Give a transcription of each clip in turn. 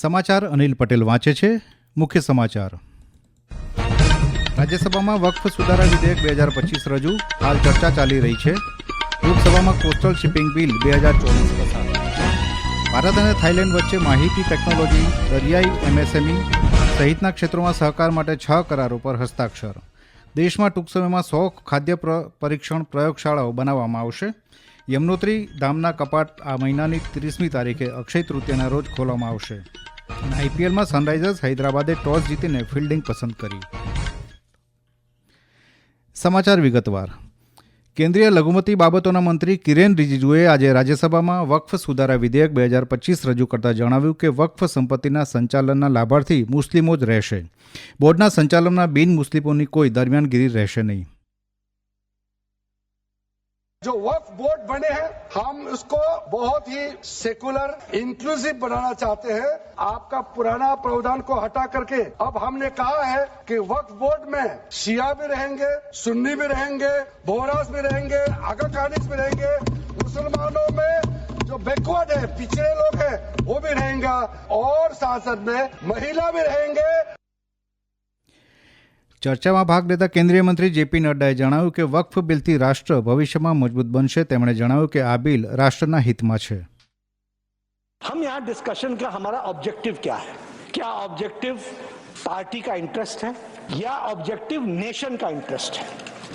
સમાચાર અનિલ પટેલ વાંચે છે. મુખ્ય સમાચાર. રાજ્યસભામાં વક્ફ સુધારા વિધેયક બે હજાર પચીસ રજૂ. હાલ ચર્ચા ચાલી રહી છે. લોકસભામાં કોસ્ટલ શિપિંગ બિલ બે હજાર ચોવીસ પસાર. ભારત અને થાઇલેન્ડ વચ્ચે માહિતી ટેકનોલોજી, દરિયાઈ એમએસએમઈ સહિતના ક્ષેત્રોમાં સહકાર માટે છ કરારો પર હસ્તાક્ષર. દેશમાં ટૂંક સમયમાં સો ખાદ્ય પ્ર- પરીક્ષણ પ્રયોગશાળાઓ બનાવવામાં આવશે. યમનોત્રી ધામના કપાટ આ મહિનાની ત્રીસમી તારીખે અક્ષય તૃતીયાના રોજ ખોલવામાં આવશે. અને આઈપીએલમાં સનરાઇઝર્સ હૈદરાબાદે ટોસ જીતીને ફિલ્ડિંગ પસંદ કરી. સમાચાર વિગતવાર. કેન્દ્રીય લઘુમતી બાબતોના મંત્રી કિરેન રિજિજુએ આજે રાજ્યસભામાં વકફ સુધારા વિધેયક બે હજાર પચીસ રજૂ કરતા જણાવ્યું કે વક્ફ સંપત્તિના સંચાલનના લાભાર્થી મુસ્લિમો જ રહેશે. બોર્ડના સંચાલનના બિન મુસ્લિમોની કોઈ દરમિયાનગીરી રહેશે નહીં. जो वक्फ बोर्ड बने हैं, हम उसको बहुत ही सेकुलर इंक्लूसिव बनाना चाहते हैं। आपका पुराना प्रावधान को हटा करके अब हमने कहा है कि वक्फ बोर्ड में शिया भी रहेंगे, सुन्नी भी रहेंगे बोहरास भी रहेंगे आगा कानिक्स भी रहेंगे। मुसलमानों में जो बैकवर्ड है, पिछड़े लोग हैं, वो भी रहेंगे और साथ में महिला भी रहेंगे ચર્ચામાં ભાગ લેતા કેન્દ્રીય મંત્રી જેપી નડ્ડાએ જણાવ્યું કે વક્ફ બિલથી રાષ્ટ્ર ભવિષ્યમાં મજબૂત બનશે તેમણે જણાવ્યું કે આ બિલ રાષ્ટ્રના હિતમાં છે हम यहाँ डिस्कशन का हमारा ऑब्जेक्टिव क्या है क्या ऑब्जेक्टिव पार्टी का इंटरेस्ट है या ऑब्जेक्टिव नेशन का इंटरेस्ट है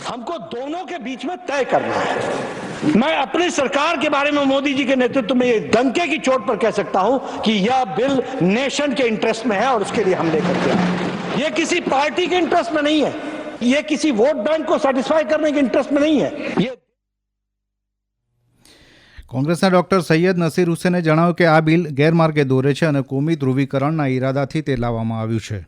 हमको दोनों के बीच में तय करना है मैं अपनी सरकार के बारे में मोदी जी के नेतृत्व में ये डंके की चोट पर कह सकता हूं कि यह बिल नेशन के इंटरेस्ट में है और उसके लिए हम लेकर के आए ये किसी पार्टी के इंटरेस्ट में नहीं है ये किसी वोट बैंक को सेटिस्फाई करने के इंटरेस्ट में नहीं है ये કોંગ્રેસના ડોક્ટર સૈયદ નસીર હુસેને જણાવ્યું કે આ બિલ ગેરમાર્ગે દોરે છે અને કોમી ધ્રુવીકરણના ઈરાદાથી તે લાવવામાં આવ્યું છે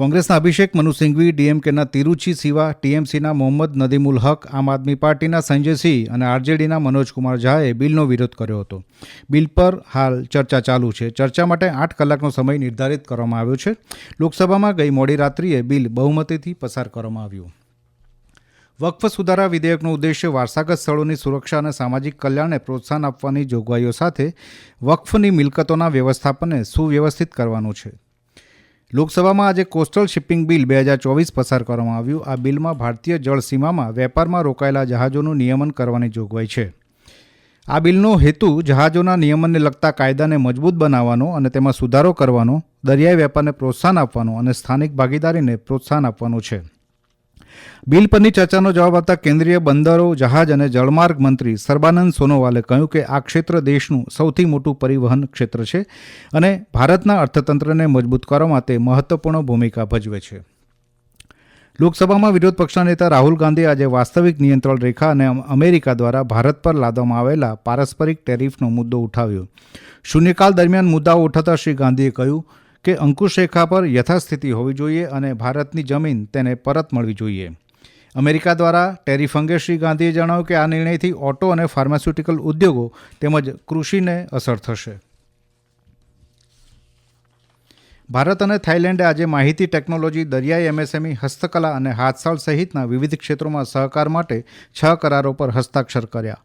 કોંગ્રેસના અભિષેક મનુ સિંઘવી, ડીએમકેના તિરુચી સિવા, ટીએમસીના મોહમ્મદ નદીમુલ હક, આમ આદમી પાર્ટીના સંજયસિંહ અને આરજેડીના મનોજકુમાર ઝાએ બિલનો વિરોધ કર્યો હતો. બિલ પર હાલ ચર્ચા ચાલુ છે. ચર્ચા માટે આઠ કલાકનો સમય નિર્ધારિત કરવામાં આવ્યો છે. લોકસભામાં ગઈ મોડી રાત્રિએ બિલ બહુમતીથી પસાર કરવામાં આવ્યું. વકફ સુધારા વિધેયકનો ઉદ્દેશ્ય વારસાગત સ્થળોની સુરક્ષા અને સામાજિક કલ્યાણને પ્રોત્સાહન આપવાની જોગવાઈઓ સાથે વકફની મિલકતોના વ્યવસ્થાપનને સુવ્યવસ્થિત કરવાનું છે. લોકસભામાં આજે કોસ્ટલ શિપિંગ બિલ બે હજાર ચોવીસ પસાર કરવામાં આવ્યું. આ બિલમાં ભારતીય જળ સીમામાં વેપારમાં રોકાયેલા જહાજોનું નિયમન કરવાની જોગવાઈ છે. આ બિલનો હેતુ જહાજોના નિયમનને લગતા કાયદાને મજબૂત બનાવવાનો અને તેમાં સુધારો કરવાનો, દરિયાઈ વેપારને પ્રોત્સાહન આપવાનો અને સ્થાનિક ભાગીદારીને પ્રોત્સાહન આપવાનું છે. બિલ પરની ચર્ચાનો જવાબ આપતા કેન્દ્રીય બંદરો, જહાજ અને જળમાર્ગ મંત્રી સર્બાનંદ સોનોવાલે કહ્યું કે આ ક્ષેત્ર દેશનું સૌથી મોટું પરિવહન ક્ષેત્ર છે અને ભારતના અર્થતંત્રને મજબૂત કરવામાં તે મહત્વપૂર્ણ ભૂમિકા ભજવે છે. લોકસભામાં વિરોધ પક્ષના નેતા રાહુલ ગાંધી આજે વાસ્તવિક નિયંત્રણ રેખા અને અમેરિકા દ્વારા ભારત પર લાદવામાં આવેલા પારસ્પરિક ટેરિફનો મુદ્દો ઉઠાવ્યો. શૂન્યકાળ દરમિયાન મુદ્દાઓ ઉઠાવતા શ્રી ગાંધીએ કહ્યું કે અંકુશરેખા પર યથાસ્થિતિ હોવી જોઈએ અને ભારતની જમીન તેને પરત મળવી જોઈએ. અમેરિકા દ્વારા ટેરિફ અંગે શ્રી ગાંધીએ જણાવ્યું કે આ નિર્ણયથી ઓટો અને ફાર્માસ્યુટિકલ ઉદ્યોગો તેમજ કૃષિને અસર થશે. ભારત અને થાઇલેન્ડે આજે માહિતી ટેકનોલોજી, દરિયાઈ એમએસએમઈ, હસ્તકલા અને હાથસાળ સહિતના વિવિધ ક્ષેત્રોમાં સહકાર માટે છ કરારો પર હસ્તાક્ષર કર્યા.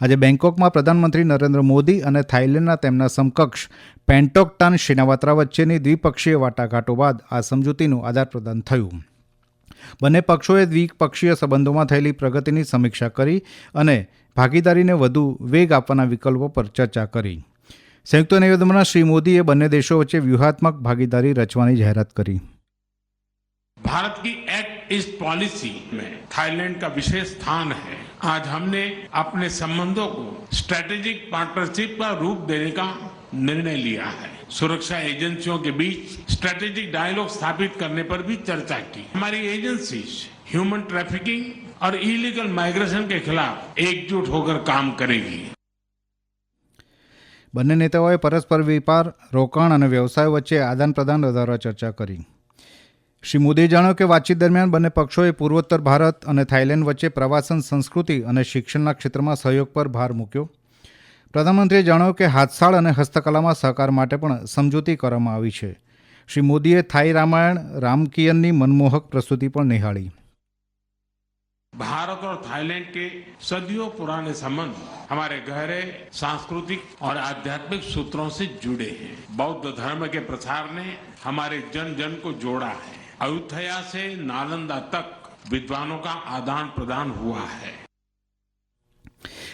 આજે બેંકોકમાં પ્રધાનમંત્રી નરેન્દ્ર મોદી અને થાઇલેન્ડના તેમના સમકક્ષ પેન્ટોકટાન શિનાવાત્રા વચ્ચેની દ્વિપક્ષીય વાટાઘાટો બાદ આ સમજૂતીનું આદાનપ્રદાન થયું. બંને પક્ષોએ દ્વિપક્ષીય સંબંધોમાં થયેલી પ્રગતિની સમીક્ષા કરી અને ભાગીદારીને વધુ વેગ આપવાના વિકલ્પો પર ચર્ચા કરી. સંયુક્ત નિવેદનમાં શ્રી મોદીએ બંને દેશો વચ્ચે વ્યૂહાત્મક ભાગીદારી રચવાની જાહેરાત કરી भारत की एक्ट ईस्ट पॉलिसी में थाईलैंड का विशेष स्थान है आज हमने अपने संबंधों को स्ट्रेटेजिक पार्टनरशिप का रूप देने का निर्णय लिया है सुरक्षा एजेंसियों के बीच स्ट्रेटेजिक डायलॉग स्थापित करने पर भी चर्चा की हमारी एजेंसीज ह्यूमन ट्रैफिकिंग और इलीगल माइग्रेशन के खिलाफ एकजुट होकर काम करेगी બંને નેતાઓએ પરસ્પર વેપાર, રોકાણ અને વ્યવસાય વચ્ચે આદાનપ્રદાન વધારવા ચર્ચા કરી. શ્રી મોદીએ જણાવ્યું કે વાતચીત દરમિયાન બંને પક્ષોએ પૂર્વોત્તર ભારત અને થાઇલેન્ડ વચ્ચે પ્રવાસન, સંસ્કૃતિ અને શિક્ષણના ક્ષેત્રમાં સહયોગ પર ભાર મૂક્યો. પ્રધાનમંત્રીએ જણાવ્યું કે હાથસાળ અને હસ્તકલામાં સહકાર માટે પણ સમજૂતી કરવામાં આવી છે. શ્રી મોદીએ થાઈ રામાયણ, રામકિયનની મનમોહક પ્રસ્તુતિ પણ નિહાળી. भारत और थाईलैंड के सदियों पुराने संबंध हमारे गहरे सांस्कृतिक और आध्यात्मिक सूत्रों से जुड़े हैं बौद्ध धर्म के प्रसार ने हमारे जन जन को जोड़ा है अयोध्या से नालंदा तक विद्वानों का आदान प्रदान हुआ है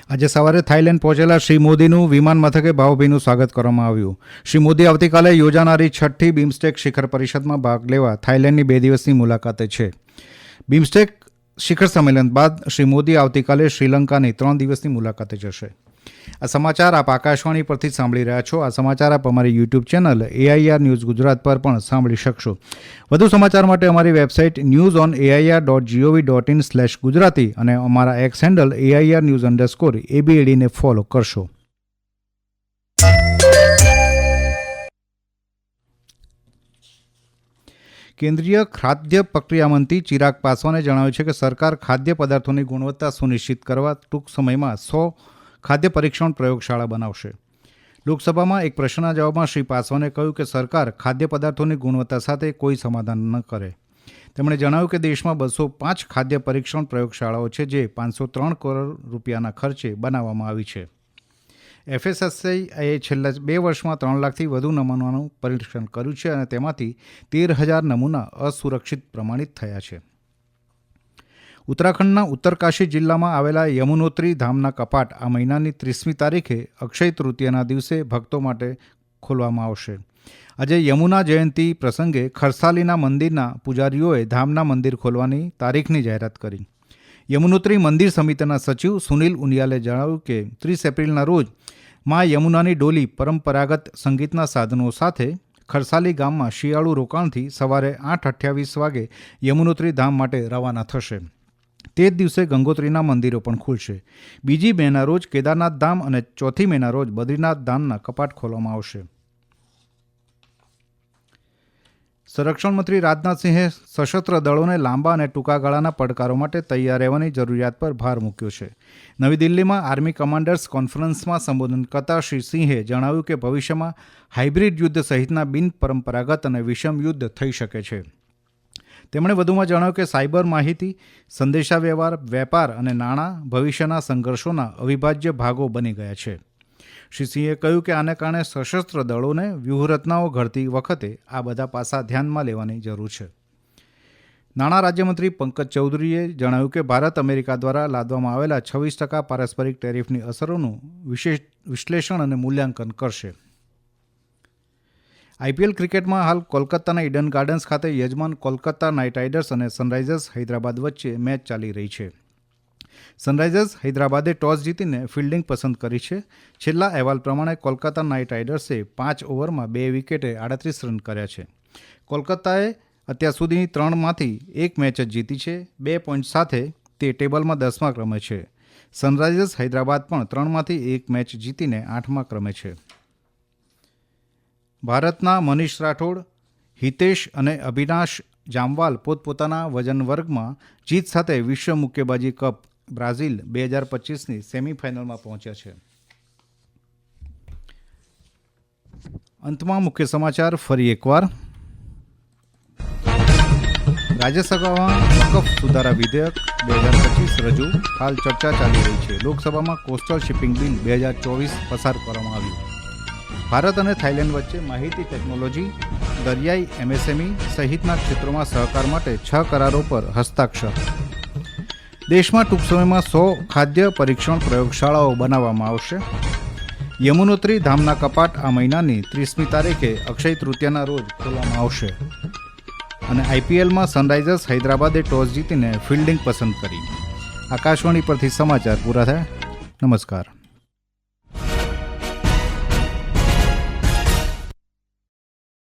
આજે સવારે થાઇલેન્ડ પહોંચેલા શ્રી મોદીનું વિમાન મથકે ભાવભીનું સ્વાગત કરવામાં આવ્યું શ્રી મોદી આવતીકાલે યોજાનારી છઠ્ઠી બિમસ્ટેક શિખર પરિષદમાં ભાગ લેવા થાઇલેન્ડની બે દિવસની મુલાકાતે છે બિમસ્ટેક શિખર સંમેલન બાદ શ્રી મોદી આવતીકાલે શ્રીલંકાની ત્રણ દિવસની મુલાકાતે જશે. આ સમાચાર આપ આકાશવાણી પરથી સાંભળી રહ્યા છો. આ સમાચાર આપ અમારી YouTube channel AIR News Gujarat પર પણ સાંભળી શકશો. વધુ સમાચાર માટે અમારી website News on AIR dot gov dot in slash Gujarati અને અમારા X handle AIR News underscore એબીએડીને follow કરશો. કેન્દ્રીય ખાદ્ય પ્રક્રિયા મંત્રી ચિરાગ પાસવાને જણાવ્યું છે કે સરકાર ખાદ્ય પદાર્થોની ગુણવત્તા સુનિશ્ચિત કરવા ટૂંક સમયમાં સો ખાદ્ય પરીક્ષણ પ્રયોગશાળા બનાવશે. લોકસભામાં એક પ્રશ્નના જવાબમાં શ્રી પાસવાને કહ્યું કે સરકાર ખાદ્ય પદાર્થોની ગુણવત્તા સાથે કોઈ સમાધાન ન કરે. તેમણે જણાવ્યું કે દેશમાં બસો પાંચ ખાદ્ય પરીક્ષણ પ્રયોગશાળાઓ છે, જે પાંચસો ત્રણ કરોડ રૂપિયાના ખર્ચે બનાવવામાં આવી છે. એફએસએસઆઈએ છેલ્લા બે વર્ષમાં ત્રણ લાખથી વધુ નમૂનાનું પરીક્ષણ કર્યું છે અને તેમાંથી તેર હજાર નમૂના અસુરક્ષિત પ્રમાણિત થયા છે. ઉત્તરાખંડના ઉત્તરકાશી જિલ્લામાં આવેલા યમુનોત્રી ધામના કપાટ આ મહિનાની ત્રીસમી તારીખે અક્ષય તૃતીયાના દિવસે ભક્તો માટે ખોલવામાં આવશે. આજે યમુના જયંતિ પ્રસંગે ખરસાલીના મંદિરના પૂજારીઓએ ધામના મંદિર ખોલવાની તારીખની જાહેરાત કરી. યમુનોત્રી મંદિર સમિતિના સચિવ સુનિલ ઉનિયાલે જણાવ્યું કે ત્રીસ એપ્રિલના રોજ મા યમુનાની ડોલી પરંપરાગત સંગીતના સાધનો સાથે ખરસાલી ગામમાં શિયાળુ રોકાણથી સવારે આઠ અઠ્યાવીસ વાગે યમુનોત્રી ધામ માટે રવાના થશે. તે જ દિવસે ગંગોત્રીના મંદિરો પણ ખુલશે. બીજી મેના રોજ કેદારનાથ ધામ અને ચોથી મેના રોજ બદ્રીનાથ ધામના કપાટ ખોલવામાં આવશે. સંરક્ષણ મંત્રી રાજનાથસિંહે સશસ્ત્ર દળોને લાંબા અને ટૂંકા ગાળાના પડકારો માટે તૈયાર રહેવાની જરૂરિયાત પર ભાર મૂક્યો છે. નવી દિલ્હીમાં આર્મી કમાન્ડર્સ કોન્ફરન્સમાં સંબોધન કરતાં શ્રી સિંહે જણાવ્યું કે ભવિષ્યમાં હાઇબ્રિડ યુદ્ધ સહિતના બિનપરંપરાગત અને વિષમ યુદ્ધ થઈ શકે છે. તેમણે વધુમાં જણાવ્યું કે સાયબર માહિતી, સંદેશાવ્યવહાર, વેપાર અને નાણાં ભવિષ્યના સંઘર્ષોના અવિભાજ્ય ભાગો બની ગયા છે. શ્રી સિંહે કહ્યું કે આને કારણે સશસ્ત્ર દળોને વ્યૂહરચનાઓ ઘડતી વખતે આ બધા પાસા ધ્યાનમાં લેવાની જરૂર છે. નાણાં રાજ્યમંત્રી પંકજ ચૌધરીએ જણાવ્યું કે ભારત અમેરિકા દ્વારા લાદવામાં આવેલા છવ્વીસ ટકા પારસ્પરિક ટેરિફની અસરોનું વિશેષ વિશ્લેષણ અને મૂલ્યાંકન કરશે. આઈપીએલ ક્રિકેટમાં હાલ કોલકાતાના ઇડન ગાર્ડન્સ ખાતે યજમાન કોલકાતા નાઇટ રાઇડર્સ અને સનરાઇઝર્સ હૈદરાબાદ વચ્ચે મેચ ચાલી રહી છે. સનરાઇઝર્સ હૈદરાબાદે ટોસ જીતીને ફિલ્ડિંગ પસંદ કરી છે. છેલ્લા અહેવાલ પ્રમાણે કોલકાતા નાઇટ રાઇડર્સે પાંચ ઓવરમાં બે વિકેટે આડત્રીસ રન કર્યા છે. કોલકાતાએ અત્યાર સુધીની ત્રણમાંથી એક મેચ જ જીતી છે. બે પોઈન્ટ સાથે તે ટેબલમાં દસમા ક્રમે છે. સનરાઇઝર્સ હૈદરાબાદ પણ ત્રણમાંથી એક મેચ જીતીને આઠમા ક્રમે છે. ભારતના મનીષ રાઠોડ, હિતેશ અને અભિનાશ જામવાલ પોતપોતાના વજન વર્ગમાં જીત સાથે વિશ્વ મુક્કેબાજી કપ બ્રાઝિલ બે હજાર પચીસની સેમીફાઇનલમાં પહોંચ્યા છે. અંતમાં મુખ્ય સમાચાર, ફરી એકવાર. રાજ્યસભામાં વકફ સુધારા વિધેયક બે હજાર પચીસ રજૂ. હાલ ચર્ચા ચાલી રહી છે. લોકસભામાં કોસ્ટલ શિપિંગ બિલ બે હજાર ચોવીસ પસાર કરવામાં આવ્યું. ભારત અને થાઇલેન્ડ વચ્ચે માહિતી ટેકનોલોજી, દરિયાઈ એમએસએમઈ સહિતના ક્ષેત્રોમાં સહકાર માટે છ કરારો પર હસ્તાક્ષર. દેશમાં ટૂંક સમયમાં સો ખાદ્ય પરીક્ષણ પ્રયોગશાળાઓ બનાવવામાં આવશે. યમુનોત્રી ધામના કપાટ આ મહિનાની ત્રીસમી તારીખે અક્ષય તૃતીયાના રોજ ખોલવામાં આવશે. અને આઈપીએલમાં સનરાઇઝર્સ હૈદરાબાદે ટોસ જીતીને ફિલ્ડિંગ પસંદ કરી. આકાશવાણી પરથી સમાચાર પૂરા થયા. નમસ્કાર.